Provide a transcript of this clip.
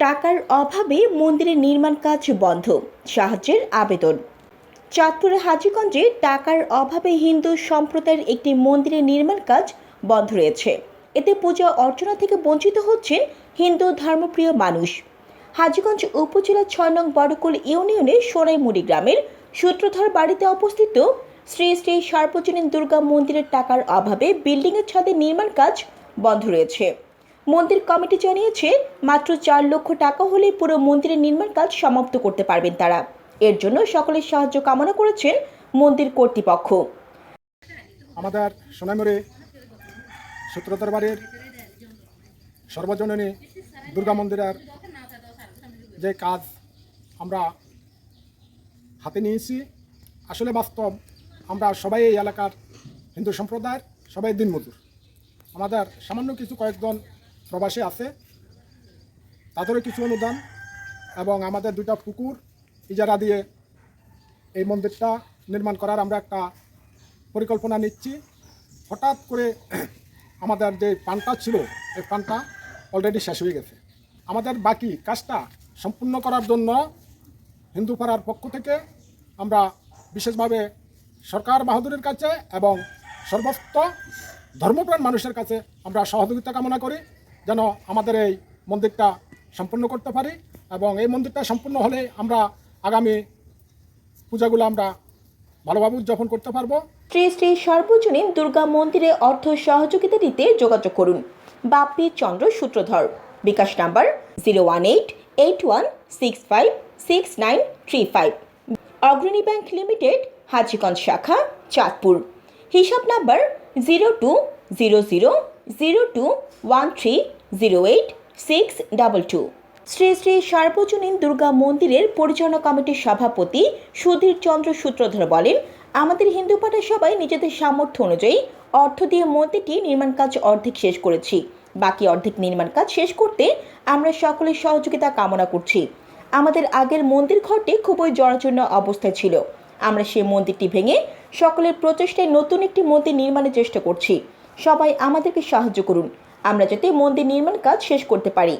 টাকার অভাবে মন্দিরের নির্মাণ কাজ বন্ধ। সাহায্যের আবেদন। চাঁদপুরের হাজীগঞ্জে টাকার অভাবে হিন্দু সম্প্রদায়ের একটি মন্দিরের নির্মাণ কাজ বন্ধ রয়েছে। এতে পূজা অর্চনা থেকে বঞ্চিত হচ্ছেন হিন্দু ধর্মপ্রিয় মানুষ। হাজীগঞ্জ উপজেলা ছয় নং বড়কুল ইউনিয়নের সোনাইমুড়ি গ্রামের সূত্রধর বাড়িতে অবস্থিত শ্রী শ্রী সার্বজনীন দুর্গা মন্দিরের টাকার অভাবে বিল্ডিংয়ের ছাদে নির্মাণ কাজ বন্ধ রয়েছে। মন্দির কমিটি জানিয়েছে, মাত্র চার লক্ষ টাকা হলেই পুরো মন্দিরের নির্মাণ কাজ সমাপ্ত করতে পারবেন তারা। এর জন্য সকলের সাহায্য কামনা করেছেন মন্দির কর্তৃপক্ষ। আমাদের সোনামুড়ি সূত্রধর বাড়ির সর্বজননী দুর্গা মন্দিরের যে কাজ আমরা হাতে নিয়েছি, আসলে বাস্তব আমরা সবাই এই এলাকার হিন্দু সম্প্রদায়ের সবাই দিনমজুর। আমাদের সামান্য কিছু কয়েকজন প্রবাসী আছে। তাদেরও কিছু অনুদান এবং আমাদের দুইটা পুকুর ইজারা দিয়ে এই মন্দিরটা নির্মাণ করার আমরা একটা পরিকল্পনা নিচ্ছি। হঠাৎ করে আমাদের যে পানটা ছিল, এই পানটা অলরেডি শেষ হয়ে গেছে। আমাদের বাকি কাজটা সম্পূর্ণ করার জন্য হিন্দু পাড়ার পক্ষ থেকে আমরা বিশেষভাবে সরকার বাহাদুরের কাছে এবং সর্বস্ত ধর্মপ্রাণ মানুষের কাছে আমরা সহযোগিতা কামনা করি। যেন আমাদের এই মন্দিরটা সম্পূর্ণ করতে পারি এবং এই মন্দিরটা সম্পূর্ণ হলে আমরা আগামী পূজাগুলো আমরা ভালোভাবে উদযাপন করতে পারব। শ্রী শ্রী সর্বজনীন দুর্গা মন্দিরে অর্থ সহযোগিতা দিতে যোগাযোগ করুন। Bappi Chandra Sutradhar. BKash number zero one eight eight one six five six nine three five. Agrani bank limited, Hajiganj শাখা, চাঁদপুর। হিসাব number zero two zero zero zero two one three zero eight six double two. Shri Shri সার্বজনীন দুর্গা মন্দিরের পরিচালনা কমিটির সভাপতি সুধীর চন্দ্র সূত্রধর বলেন, আমাদের হিন্দু পাঠা সবাই নিজেদের সামর্থ্য অনুযায়ী অর্থ দিয়ে মন্দিরটি নির্মাণ কাজ অর্ধেক শেষ করেছি। বাকি অর্ধেক নির্মাণ কাজ শেষ করতে আমরা সকলের সহযোগিতা কামনা করছি। আমাদের আগের মন্দির ঘরটি খুবই জরাজীর্ণ অবস্থায় ছিল। আমরা সেই মন্দিরটি ভেঙে সকলের প্রচেষ্টায় নতুন একটি মন্দির নির্মাণের চেষ্টা করছি। সবাই আমাদেরকে সাহায্য করুন। আমরা যাতে মন্দির নির্মাণ কাজ শেষ করতে পারি।